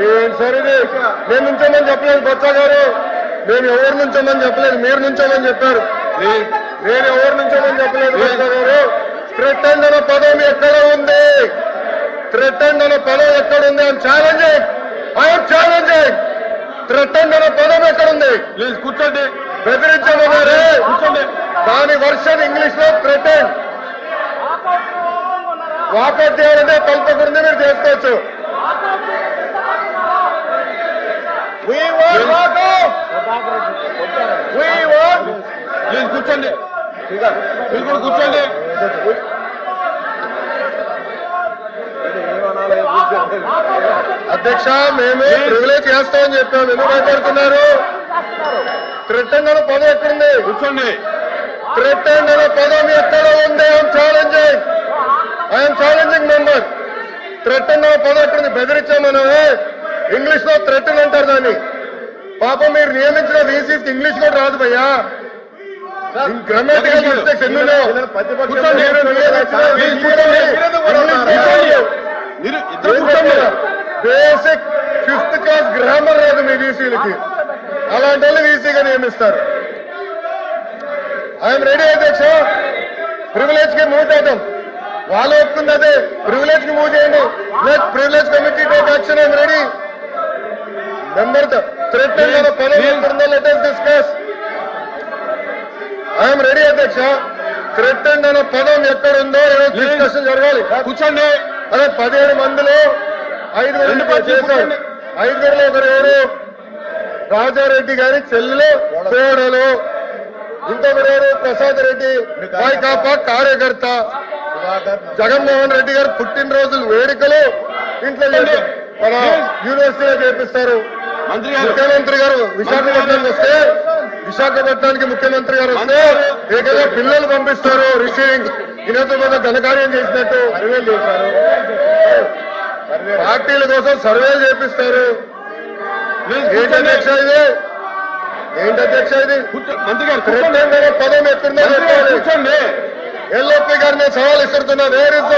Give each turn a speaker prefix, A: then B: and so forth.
A: ఏం సార్ ఇది నేను నుంచోమని చెప్పలేదు బొత్స గారు. మేము ఎవరు నుంచోమని చెప్పలేదు మీరు నుంచోమని చెప్పారు. నేను ఎవరు నుంచోమని చెప్పలేదు బొత్స గారు. థ్రెటెండ్ అనే పదం ఎక్కడ ఉంది? థ్రెటెండ్ అనే పదం ఎక్కడ ఉంది? అని ఛాలెంజింగ్ ఐఎమ్ ఛాలెంజింగ్ థ్రెటెండ్ అనే పదం ఎక్కడ ఉంది?
B: లేదు కూర్చోండి.
A: బెదిరించమన్నారే
B: కూర్చోండి.
A: దాని వర్షన్ ఇంగ్లీష్లో థ్రెటెండ్ వాకౌట్ చేయాలంటే కల్పకూడదు మీరు చేసుకోవచ్చు.
B: లేదు కూర్చోండి. మీరు కూడా కూర్చోండి.
A: అధ్యక్ష మేము ప్రివిలేజ్ చేస్తామని చెప్పాము ఎందుకు భయపడుతున్నారు? థ్రెటెండ్ అనే పదం ఎక్కడుంది?
B: కూర్చోండి.
A: అనే పదం ఎక్కడ ఉంది? I'm challenging I'm challenging member అనే పదం ఎక్కడుంది? బెదిరించామనమే ఇంగ్లీష్లో థ్రెటన్ అంటారు దాన్ని. పాపం మీరు నియమించిన వీసీకి ఇంగ్లీష్ కూడా రాదు భయ్యా. గ్రామాటికల్ మిస్టేక్స్ ఎన్నో బేసిక్ ఫిఫ్త్ క్లాస్ గ్రామర్ రాదు మీ వీసీలకి అలాంటి వాళ్ళు వీసీగా నియమిస్తారు. ఐఎమ్ రెడీ అధ్యక్ష. ప్రివిలేజ్కి మూవ్ చేద్దాం. వాళ్ళు ఒప్పుకుంది అదే. ప్రివిలేజ్కి మూవ్ చేయండి. Privilege committee take action I'm ready member threat పదవి ఎక్కడుందో let us discuss I'm ready అధ్యక్ష. థ్రెట్ అనే పదం ఎక్కడుందో డిస్కషన్ జరగాలి.
B: కూర్చోండి.
A: అదే పదిహేడు మందిలో
B: పార్టీలు
A: చేశారు. ఐదుగురులో ఒకరు ఎవరు రాజారెడ్డి గారి చెల్లెలు కోడలు ఇంకొకరు ఎవరు ప్రసాద్ రెడ్డి వైకాపా కార్యకర్త. జగన్మోహన్ రెడ్డి గారు పుట్టినరోజులు వేడుకలు. ఇంట్లో. మన యూనివర్సిటీలో చేపిస్తారు. ముఖ్యమంత్రి గారు విశాఖపట్నానికి వస్తే విశాఖపట్నానికి ముఖ్యమంత్రి గారు వస్తే ఏకంగా పిల్లలు పంపిస్తారు. రిసీవింగ్ ఈయనతో మీద ఘనకార్యం చేసినట్టు సర్వేలు చేశారు. పార్టీల కోసం సర్వేలు చేపిస్తారు. ఏంటి అధ్యక్ష ఇది? ఏంటి అధ్యక్ష ఇది?
B: మంత్రి గారు
A: పదం ఎక్కడుందో
B: గారు
A: చెప్పాలి ఎల్ఓపి గారిని సవాల్ ఇస్తున్నా వేర్ ఇస్ ద